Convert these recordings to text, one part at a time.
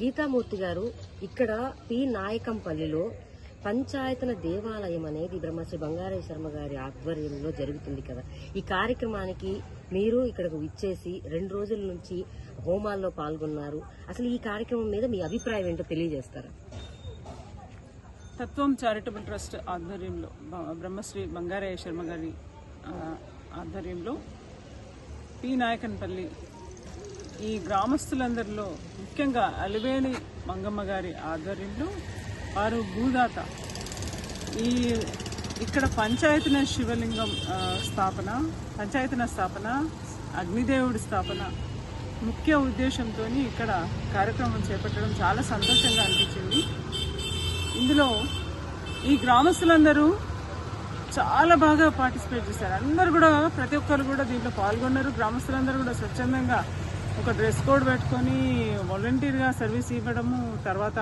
గీతామూర్తి గారు ఇక్కడ పి. నాయకంపల్లిలో పంచాయతన దేవాలయం అనేది బ్రహ్మశ్రీ బంగారయ్య శర్మ గారి ఆధ్వర్యంలో జరుగుతుంది కదా. ఈ కార్యక్రమానికి మీరు ఇక్కడకు విచ్చేసి రెండు రోజుల నుంచి హోమాల్లో పాల్గొన్నారు. అసలు ఈ కార్యక్రమం మీద మీ అభిప్రాయం ఏంటో తెలియజేస్తారా? తత్వం చారిటబుల్ ట్రస్ట్ ఆధ్వర్యంలో బ్రహ్మశ్రీ బంగారయ్య శర్మ గారి ఆధ్వర్యంలో పి. నాయకన్పల్లి ఈ గ్రామస్తులందరిలో ముఖ్యంగా అలివేణి మంగమ్మ గారి ఆధ్వర్యంలో వారు భూదాత. ఈ ఇక్కడ పంచాయతీన శివలింగం స్థాపన పంచాయతీన స్థాపన అగ్నిదేవుడి స్థాపన ముఖ్య ఉద్దేశంతో ఇక్కడ కార్యక్రమం చేపట్టడం చాలా సంతోషంగా అనిపించింది. ఇందులో ఈ గ్రామస్తులందరూ చాలా బాగా పార్టిసిపేట్ చేశారు. అందరూ కూడా ప్రతి ఒక్కరు కూడా దీంట్లో పాల్గొన్నారు. గ్రామస్తులందరూ కూడా స్వచ్ఛందంగా ఒక డ్రెస్ కోడ్ పెట్టుకొని వాలంటీర్గా సర్వీస్ ఇవ్వడము తర్వాత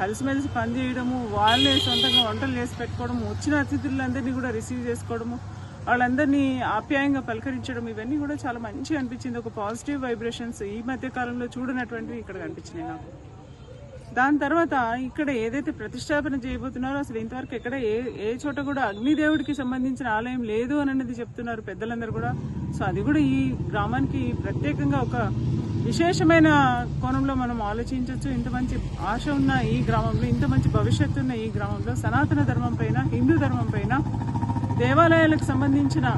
కలిసిమెలిసి పని చేయడము వాళ్ళే సొంతంగా వంటలు చేసి పెట్టుకోవడము వచ్చిన అతిథులందరినీ కూడా రిసీవ్ చేసుకోవడము వాళ్ళందరినీ ఆప్యాయంగా పలకరించడం ఇవన్నీ కూడా చాలా మంచిగా అనిపించింది. ఒక పాజిటివ్ వైబ్రేషన్స్ ఈ మధ్య కాలంలో చూడనటువంటివి ఇక్కడ కనిపించినాయి నాకు. దాని తర్వాత ఇక్కడ ఏదైతే ప్రతిష్టాపన చేయబోతున్నారో అసలు ఇంతవరకు ఎక్కడ ఏ ఏ చోట కూడా అగ్నిదేవుడికి సంబంధించిన ఆలయం లేదు అని అనేది చెప్తున్నారు పెద్దలందరూ కూడా. సో అది కూడా ఈ గ్రామానికి ప్రత్యేకంగా ఒక విశేషమైన కోణంలో మనం ఆలోచించవచ్చు ఇంత మంచి ఆశ ఉన్న ఈ గ్రామంలో ఇంత మంచి భవిష్యత్తు ఉన్న ఈ గ్రామంలో సనాతన ధర్మం పైన హిందూ ధర్మం పైన దేవాలయాలకు సంబంధించిన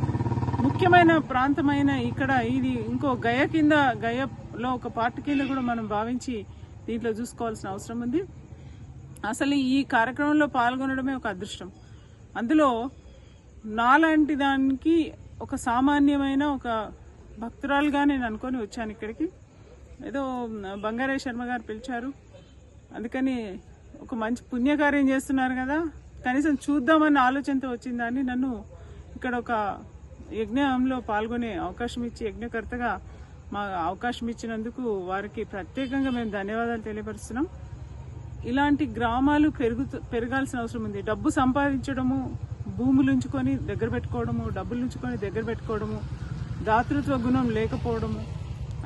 ముఖ్యమైన ప్రాంతమైన ఇక్కడ ఇది ఇంకో గయ కింద గయలో ఒక పార్ట్ కింద కూడా మనం భావించి దీంట్లో చూసుకోవాల్సిన అవసరం ఉంది. అసలు ఈ కార్యక్రమంలో పాల్గొనడమే ఒక అదృష్టం. అందులో నాలాంటి దానికి ఒక సామాన్యమైన ఒక భక్తురాలుగా నేను అనుకొని వచ్చాను ఇక్కడికి. ఏదో బంగారయ్య శర్మ గారు పిలిచారు. అందుకని ఒక మంచి పుణ్యకార్యం చేస్తున్నారు కదా. కనీసం చూద్దామన్న ఆలోచనతో వచ్చిందని నన్ను ఇక్కడ ఒక యజ్ఞంలో పాల్గొనే అవకాశం ఇచ్చి యజ్ఞకర్తగా మా అవకాశం ఇచ్చినందుకు వారికి ప్రత్యేకంగా మేము ధన్యవాదాలు తెలియపరుస్తున్నాం. ఇలాంటి గ్రామాలు పెరుగుతూ పెరగాల్సిన అవసరం ఉంది. డబ్బు సంపాదించడము భూములు ఉంచుకొని దగ్గర పెట్టుకోవడము డబ్బులు ఉంచుకొని దగ్గర పెట్టుకోవడము దాతృత్వ గుణం లేకపోవడము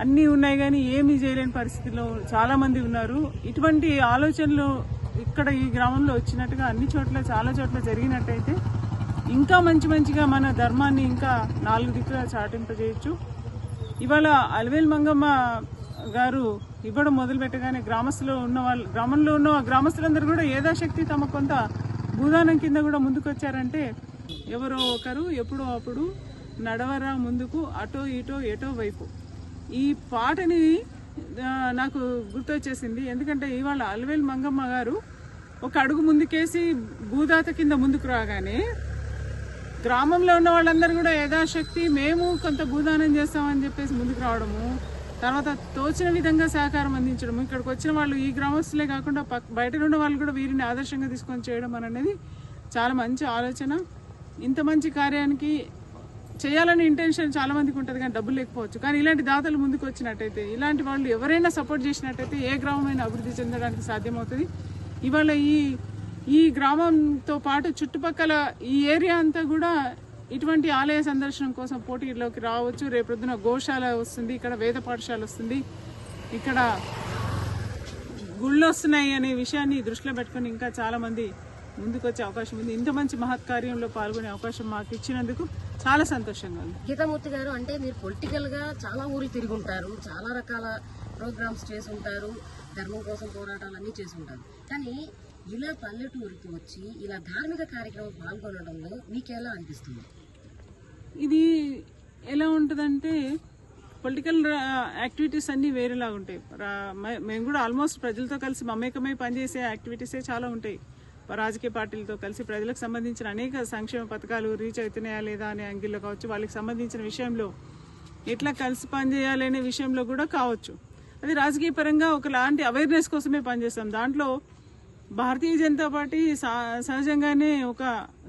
అన్నీ ఉన్నాయి కానీ ఏమీ చేయలేని పరిస్థితిలో చాలామంది ఉన్నారు. ఇటువంటి ఆలోచనలు ఇక్కడ ఈ గ్రామంలో వచ్చినట్టుగా అన్ని చోట్ల చాలా చోట్ల జరిగినట్టయితే ఇంకా మంచి మంచిగా మన ధర్మాన్ని ఇంకా నాలుగు దిక్కులా చాటింపజేయచ్చు. ఇవాళ అలవేల్ మంగమ్మ గారు ఇవ్వడం మొదలు పెట్టగానే గ్రామస్తులు ఉన్న వాళ్ళు గ్రామంలో ఉన్న గ్రామస్తులందరూ కూడా ఏదాశక్తి తమ కొంత భూదానం కింద కూడా ముందుకు వచ్చారంటే ఎవరో ఒకరు ఎప్పుడో అప్పుడు నడవరా ముందుకు అటో ఇటో ఎటో వైపు. ఈ పాటని నాకు గుర్తొచ్చేసింది. ఎందుకంటే ఇవాళ అలవేల్ మంగమ్మ గారు ఒక అడుగు ముందుకేసి భూదాత కింద ముందుకు రాగానే గ్రామంలో ఉన్న వాళ్ళందరూ కూడా యథాశక్తి మేము కొంత భూదానం చేస్తామని చెప్పేసి ముందుకు రావడము తర్వాత తోచిన విధంగా సహకారం అందించడం ఇక్కడికి వచ్చిన వాళ్ళు ఈ గ్రామస్తులే కాకుండా పక్క బయట నుండి వాళ్ళు కూడా వీరిని ఆదర్శంగా తీసుకొని చేయడం అనేది చాలా మంచి ఆలోచన. ఇంత మంచి కార్యానికి చేయాలని ఇంటెన్షన్ చాలా మందికి ఉంటుంది కానీ డబ్బులు లేకపోవచ్చు. కానీ ఇలాంటి దాతలు ముందుకు వచ్చినట్టయితే ఇలాంటి వాళ్ళు ఎవరైనా సపోర్ట్ చేసినట్టయితే ఏ గ్రామమైనా అభివృద్ధి చెందడానికి సాధ్యమవుతుంది. ఇవాళ ఈ ఈ గ్రామంతో పాటు చుట్టుపక్కల ఈ ఏరియా అంతా కూడా ఇటువంటి ఆలయ సందర్శనం కోసం పోటీలోకి రావచ్చు. రేపొద్దున గోశాల వస్తుంది ఇక్కడ వేద పాఠశాల వస్తుంది. ఇక్కడ గుళ్ళు వస్తున్నాయి అనే విషయాన్ని దృష్టిలో పెట్టుకొని ఇంకా చాలామంది ముందుకొచ్చే ముందుకు వచ్చే అవకాశం ఉంది. ఇంత మంచి మహత్కార్యంలో పాల్గొనే అవకాశం మాకు ఇచ్చినందుకు చాలా సంతోషంగా ఉంది. గీతామూర్తి గారు అంటే మీరు పొలిటికల్గా చాలా ఊర్లు తిరిగి ఉంటారు చాలా రకాల ప్రోగ్రామ్స్ చేసి ఉంటారు ధర్మం కోసం పోరాటాలు అన్నీ చేసి ఉంటారు. కానీ ఇలా పల్లెటూరుకి వచ్చి ఇలా ధార్మిక కార్యక్రమం పాల్గొనడంలో మీకు ఎలా అనిపిస్తుంది? ఇది ఎలా ఉంటుందంటే పొలిటికల్ యాక్టివిటీస్ అన్నీ వేరేలా ఉంటాయి. మేము కూడా ఆల్మోస్ట్ ప్రజలతో కలిసి మమేకమై పనిచేసే యాక్టివిటీసే చాలా ఉంటాయి. రాజకీయ పార్టీలతో కలిసి ప్రజలకు సంబంధించిన అనేక సంక్షేమ పథకాలు రీచ్ అవుతున్నాయా లేదా అనే అంగిల్లో కావచ్చు వాళ్ళకి సంబంధించిన విషయంలో ఎట్లా కలిసి పనిచేయాలి అనే విషయంలో కూడా కావచ్చు. అది రాజకీయ పరంగా ఒకలాంటి అవేర్నెస్ కోసమే పనిచేస్తాం. దాంట్లో భారతీయ జనతా పార్టీ సహజంగానే ఒక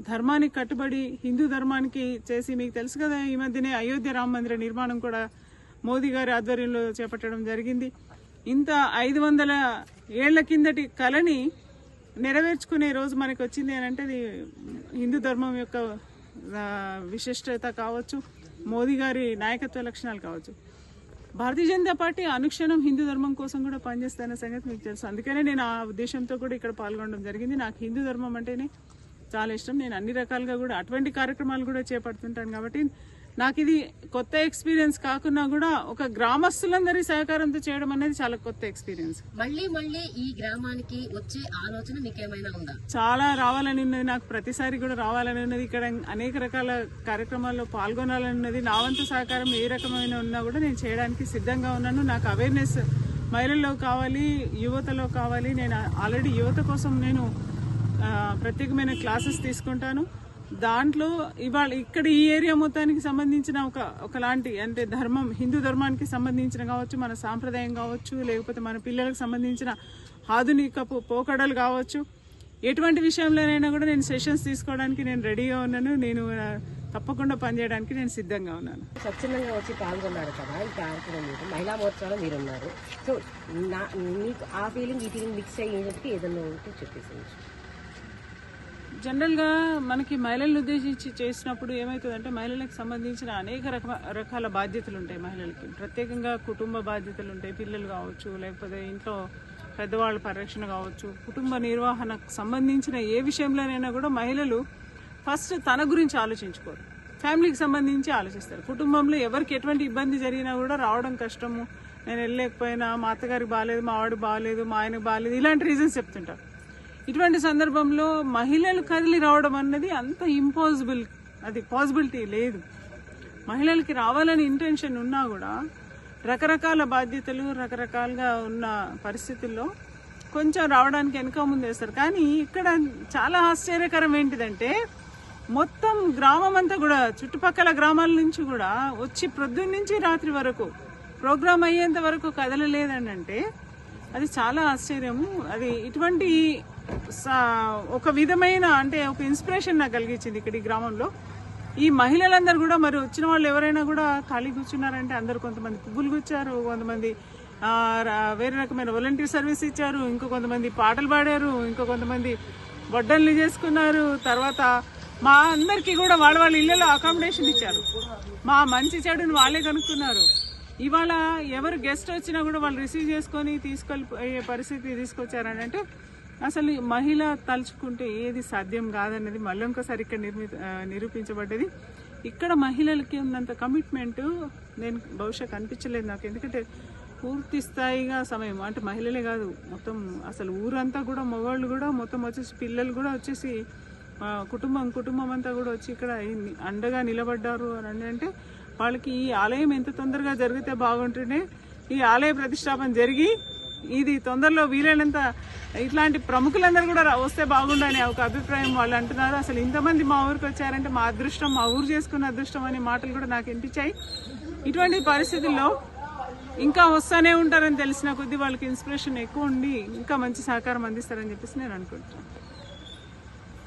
ధర్మానికి కట్టుబడి హిందూ ధర్మానికి చేసి మీకు తెలుసు కదా ఈ మధ్యనే అయోధ్య రామ మందిర నిర్మాణం కూడా మోదీ గారి ఆధ్వర్యంలో చేపట్టడం జరిగింది. ఇంత ఐదు వందల ఏళ్ళ కిందటి కళని నెరవేర్చుకునే రోజు మనకు వచ్చింది అని అంటే అది హిందూ ధర్మం యొక్క విశిష్టత కావచ్చు మోదీ గారి నాయకత్వ లక్షణాలు కావచ్చు. భారతీయ జనతా పార్టీ అనుక్షణం హిందూ ధర్మం కోసం కూడా పనిచేస్తున్న సంగతి మీకు తెలుసు. అందుకనే నేను ఆ ఉద్దేశంతో కూడా ఇక్కడ పాల్గొనడం జరిగింది. నాకు హిందూ ధర్మం అంటేనే చాలా ఇష్టం. నేను అన్ని రకాలుగా కూడా అటువంటి కార్యక్రమాలు కూడా చేపడుతుంటాను కాబట్టి నాకు ఇది కొత్త ఎక్స్పీరియన్స్ కాకున్నా కూడా ఒక గ్రామస్తులందరి సహకారంతో చేయడం అనేది చాలా కొత్త ఎక్స్పీరియన్స్. మళ్ళీ మళ్ళీ ఈ గ్రామానికి వచ్చే ఆలోచన మీకేమైనా ఉందా? చాలా రావాలని ఉన్నది నాకు ప్రతిసారి కూడా రావాలని ఉన్నది. ఇక్కడ అనేక రకాల కార్యక్రమాల్లో పాల్గొనాలని ఉన్నది నా వంతు సహకారం. ఏ రకమైన ఉన్నా కూడా నేను చేయడానికి సిద్ధంగా ఉన్నాను. నాకు అవేర్నెస్ మహిళల్లో కావాలి యువతలో కావాలి. నేను ఆల్రెడీ యువత కోసం నేను ప్రత్యేకమైన క్లాసెస్ తీసుకుంటాను. దాంట్లో ఇవాళ ఇక్కడ ఈ ఏరియా మొత్తానికి సంబంధించిన ఒక ఒకలాంటి అంటే ధర్మం హిందూ ధర్మానికి సంబంధించిన కావచ్చు మన సాంప్రదాయం కావచ్చు లేకపోతే మన పిల్లలకు సంబంధించిన ఆధునికపు పోకడలు కావచ్చు. ఎటువంటి విషయంలోనైనా కూడా నేను సెషన్స్ తీసుకోవడానికి నేను రెడీగా ఉన్నాను. నేను తప్పకుండా పనిచేయడానికి నేను సిద్ధంగా ఉన్నాను. స్వచ్ఛందంగా వచ్చి పాల్గొన్నారు కదా ఈ కార్యక్రమం మహిళా మోర్చాలో మీరున్నారు. సో నా మీకు ఆ ఫీలింగ్ ఈ ఫీలింగ్ మిక్స్ అయ్యేటట్టు ఏదన్నా ఉంటే చెప్పేసి జనరల్గా మనకి మహిళలను ఉద్దేశించి చేసినప్పుడు ఏమవుతుందంటే మహిళలకు సంబంధించిన అనేక రక రకాల బాధ్యతలు ఉంటాయి మహిళలకి. ప్రత్యేకంగా కుటుంబ బాధ్యతలు ఉంటాయి. పిల్లలు కావచ్చు లేకపోతే ఇంట్లో పెద్దవాళ్ళ పరిరక్షణ కావచ్చు కుటుంబ నిర్వహణకు సంబంధించిన ఏ విషయంలోనైనా కూడా మహిళలు ఫస్ట్ తన గురించి ఆలోచించుకోరు. ఫ్యామిలీకి సంబంధించి ఆలోచిస్తారు. కుటుంబంలో ఎవరికి ఎటువంటి ఇబ్బంది జరిగినా కూడా రావడం కష్టము. నేను వెళ్ళలేకపోయినా మా అత్తగారికి బాగాలేదు మా వాడికి బాగాలేదు మా ఆయనకు బాగాలేదు ఇలాంటి రీజన్స్ చెప్తుంటారు. ఇటువంటి సందర్భంలో మహిళలు కదిలి రావడం అన్నది అంత ఇంపాసిబుల్ అది పాసిబిలిటీ లేదు. మహిళలకి రావాలని ఇంటెన్షన్ ఉన్నా కూడా రకరకాల బాధ్యతలు రకరకాలుగా ఉన్న పరిస్థితుల్లో కొంచెం రావడానికి వెనక ముందు వేస్తారు. కానీ ఇక్కడ చాలా ఆశ్చర్యకరం ఏంటిదంటే మొత్తం గ్రామం అంతా కూడా చుట్టుపక్కల గ్రామాల నుంచి కూడా వచ్చి ప్రొద్దున్న నుంచి రాత్రి వరకు ప్రోగ్రామ్ అయ్యేంత వరకు కదలలేదని అంటే అది చాలా ఆశ్చర్యము. అది ఇటువంటి ఒక విధమైన అంటే ఒక ఇన్స్పిరేషన్ నాకు కలిగించింది ఇక్కడ ఈ గ్రామంలో. ఈ మహిళలందరూ కూడా మరి వచ్చిన వాళ్ళు ఎవరైనా కూడా ఖాళీ కూర్చున్నారంటే అందరు కొంతమంది పువ్వులు కూర్చారు కొంతమంది వేరే రకమైన వాలంటీర్ సర్వీస్ ఇచ్చారు ఇంకో కొంతమంది పాటలు పాడారు ఇంకో కొంతమంది వడ్డల్ని చేసుకున్నారు. తర్వాత మా అందరికీ కూడా వాళ్ళ వాళ్ళ ఇళ్ళలో అకామిడేషన్ ఇచ్చారు. మా మంచి చెడుని వాళ్ళే కనుక్కున్నారు. ఇవాళ ఎవరు గెస్ట్ వచ్చినా కూడా వాళ్ళు రిసీవ్ చేసుకొని తీసుకెళ్ళి పరిస్థితి తీసుకొచ్చారని అంటే అసలు మహిళ తలుచుకుంటే ఏది సాధ్యం కాదన్నది మళ్ళీ ఇంకోసారి ఇక్కడ నిర్మి నిరూపించబడ్డది. ఇక్కడ మహిళలకి ఉన్నంత కమిట్మెంట్ నేను బహుశా కనిపించలేదు నాకు. ఎందుకంటే పూర్తి స్థాయిగా సమయం అంటే మహిళలే కాదు మొత్తం అసలు ఊరంతా కూడా మగవాళ్ళు కూడా మొత్తం వచ్చేసి పిల్లలు కూడా వచ్చేసి కుటుంబం కుటుంబం అంతా కూడా వచ్చి ఇక్కడ అండగా నిలబడ్డారు అని అంటే వాళ్ళకి ఈ ఆలయం ఎంత తొందరగా జరిగితే బాగుంటుండే ఈ ఆలయ ప్రతిష్టాపన జరిగి ఇది తొందరలో వీలైనంత ఇట్లాంటి ప్రముఖులందరూ కూడా రా- వస్తే బాగుండని ఒక అభిప్రాయం వాళ్ళు అంటున్నారు. అసలు ఇంతమంది మా ఊరికి వచ్చారంటే మా అదృష్టం మా ఊరు చేసుకున్న అదృష్టం అనే మాటలు కూడా నాకు వినిపించాయి. ఇటువంటి పరిస్థితుల్లో ఇంకా వస్తూనే ఉంటారని తెలిసిన కొద్దీ వాళ్ళకి ఇన్స్పిరేషన్ ఎక్కువ ఉండి ఇంకా మంచి సహకారం అందిస్తారని చెప్పేసి నేను అనుకుంటున్నాను.